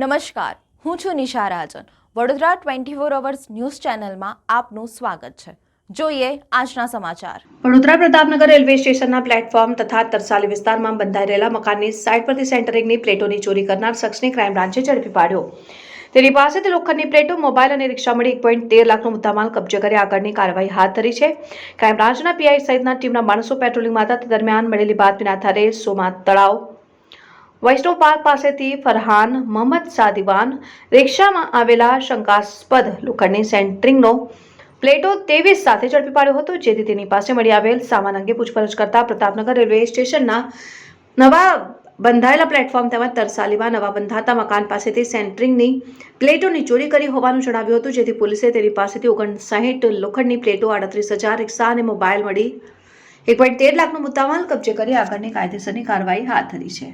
નમસ્કાર, હું છું Nisha Rajan. Vadodara twenty four hours news ચેનલમાં આપનું સ્વાગત છે. જોઈએ આજના સમાચાર. વડોદરા પ્રતાપનગર રેલવે સ્ટેશનના પ્લેટફોર્મ તથા તરસાલી વિસ્તારમાં બંધાઈ રહેલા મકાનની સાઇટ પરથી સેન્ટરિંગની પ્લેટોની ચોરી કરનાર શખ્સને ક્રાઇમ બ્રાન્ચે ઝડપી પાડ્યો. તેની પાસેથી લોખંડની પ્લેટો, મોબાઈલ અને રિક્ષા મળી એક પોઈન્ટ તેર લાખનો મુદ્દામાલ કબજે કરી આગળની કાર્યવાહી હાથ ધરી છે. ક્રાઇમ બ્રાન્ચના પીઆઈ સહિતના ટીમના માણસો પેટ્રોલિંગમાં હતા તે દરમિયાન મળેલી બાતમીના આધારે સોમા તળાવ વૈષ્ણવ પાર્ક પાસેથી ફરહાન મોહમ્મદ સાદિવાન રિક્ષામાં આવેલા શંકાસ્પદ લોખંડની સેન્ટરિંગનો પ્લેટો તેવીસ સાથે ઝડપી પાડ્યો હતો, જેથી તેની પાસે મળી આવેલ સામાન અંગે પૂછપરછ કરતા પ્રતાપનગર રેલવે સ્ટેશનના નવા બંધાયેલા પ્લેટફોર્મ તેમજ તરસાલીમાં નવા બંધાતા મકાન પાસેથી સેન્ટરિંગની પ્લેટોની ચોરી કરી હોવાનું જણાવ્યું હતું, જેથી પોલીસે તેની પાસેથી ઓગણસાઠ લોખંડની પ્લેટો આડત્રીસ હજાર રિક્ષા અને મોબાઈલ મળી એક પોઈન્ટ તેર લાખનો મુદ્દામાલ કબજે કરી આગળની કાયદેસરની કાર્યવાહી હાથ ધરી છે.